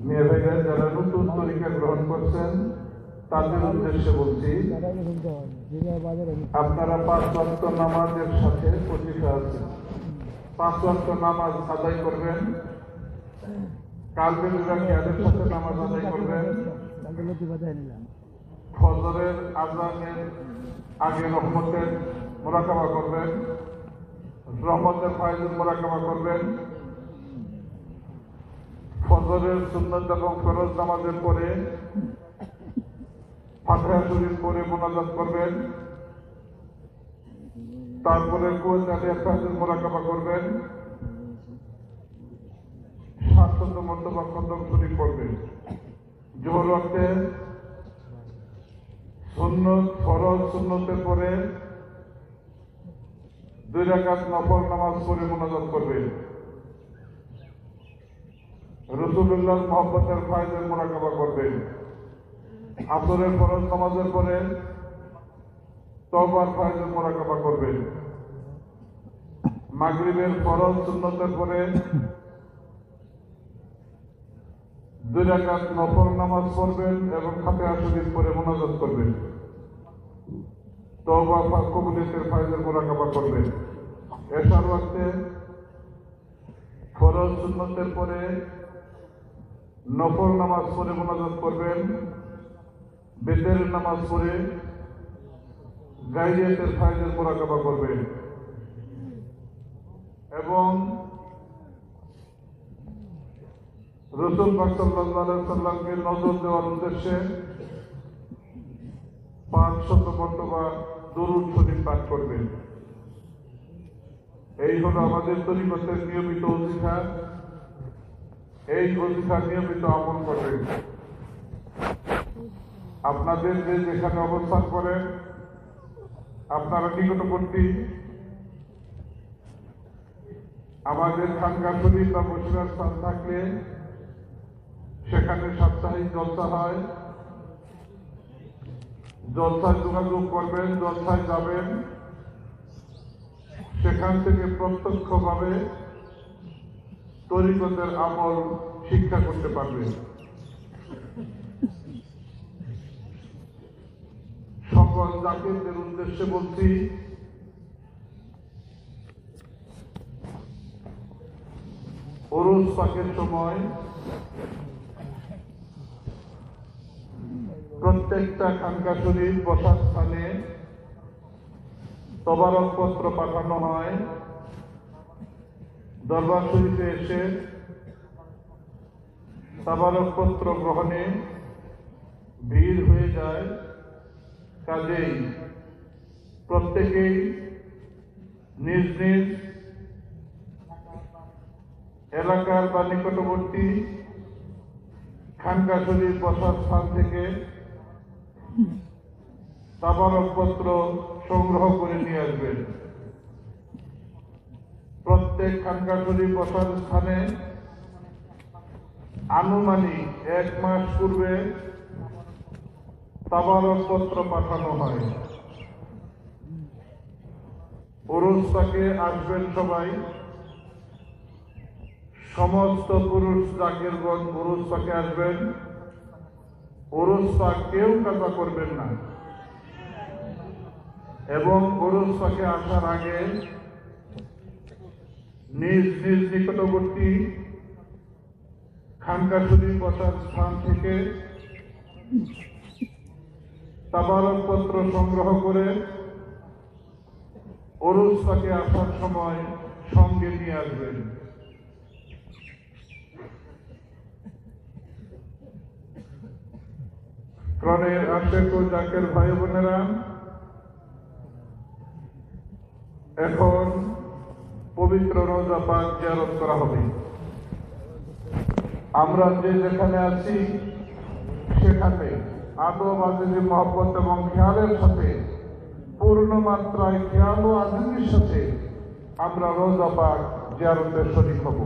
মেয়ে ভাইরা যারা নতুন তরিকা গ্রহণ করছেন, তাদের উদ্দেশ্যে বলছি, আপনারা পাঁচ ওয়াক্ত নামাজের সাথে পরিচিত আছেন। পাঁচ ওয়াক্ত নামাজ আদায় করবেন। কালবেলুরা খেয়ালের সাথে নামাজ আদায় করবেন। ফজরের আজানের আগে রহমতের মোরাকাবা করবেন। রহমতের ফায়জের মোরাকাবা করবেন। ফজরের সুন্নত এবং ফরজ নামাজের পরে ফাতহা শরীফ পরে মোনাজাত করবেন, তারপরে কোয়েতাদের ফায়জের মোরাকাবা করবেন, সাতশত মর্তবা খন্দম শরীফ পড়বেন। জোহর ওয়াক্তে সুন্নত, ফরজ সুন্নতের পরে দুই রাকাত নফল নামাজ পড়ে মোনাজাত করবেন। রসুল্লাহ মোহাম্মতের ফায়দের মোরাকাবা করবেন। আসরের ফরজ নামাজের পরে তবার ফায়দের মোরাকাবা করবেন। মাগরিবের ফরজ সুন্নতের পরে দুই রাকাত নফল নামাজ পড়বেন এবং ফাতিহা শরীফ পরে মোনাজাত করবেন। পাক কবুলিয়তের ফায়দের মোরাকাবা করবেন। এশার ওয়াক্তে ফরজ সুন্নতের পরে নফল নামাজ পড়ে মোনাজাত করবেন, বেতের নামাজ পড়ে গাইরিয়াতের ফায়দের মোরাকাবা করবেন। এবং রসুল সাল্লামকে নজর দেওয়ার উদ্দেশ্যে পাঁচ শত মর্তবা দরুদ শরীফ পাঠ করবেন। এই হলো আমাদের তরিকতের নিয়মিত অধিকা এই অধিকা নিয়মিত আমল করবেন। আপনাদের যে যেখানে অবস্থান করেন, আপনারা নিকটবর্তী। আমাদের খানকা শরীফ বা বসিরার স্থান থাকলে সেখানে সাপ্তাহিক জলসা হয়। জলসায় যোগাযোগ করবেন, জলসায় যাবেন। সেখান থেকে প্রত্যক্ষভাবে তরিকতের আমল শিক্ষা করতে পারবে। সকল জাতিদের উদ্দেশ্যে বলছি, ওরস পাকের সময় প্রত্যেকটা খানকা শরীর বসার স্থানে তবারকপত্র পাঠানো হয়। দরবার শরীফে এসে তবারকপত্র গ্রহণে ভিড় হয়ে যায়। কাজেই প্রত্যেকেই নিজ নিজ এলাকার বা নিকটবর্তী খানকা শরীর বসার স্থান থেকে তাবারকপত্র সংগ্রহ করে নিয়ে আসবেন। প্রত্যেক বসার স্থানে আনুমানিক এক মাস পূর্বে তাবারকপত্র পাঠানো হয়। পুরুষ তাকে আসবেন সবাই। সমস্ত পুরুষ জাগিরগণ পুরুষ পাকে আসবেন। পুরুষ পাক কেউ কাজা করবেন না। এবং পুরুষ পাকে আসার আগে নিজ নিজ নিকটবর্তী খানকা শরীফ বসার স্থান থেকে তাবারকপত্র সংগ্রহ করে অরুষ পাকে আসার সময় সঙ্গে নিয়ে আসবেন। প্রাণের আশেক ও জাকের ভাই বোনেরা এখন পবিত্র রোজা পাক জিয়ারত করা হবে। আমরা যে যেখানে আছি, সেখানে আদব আজিজি মহব্বত এবং খেয়ালের সাথে, পূর্ণ মাত্রায় খেয়াল ও আজিজির সাথে আমরা রোজা পাক জিয়ারতের শরীর হব।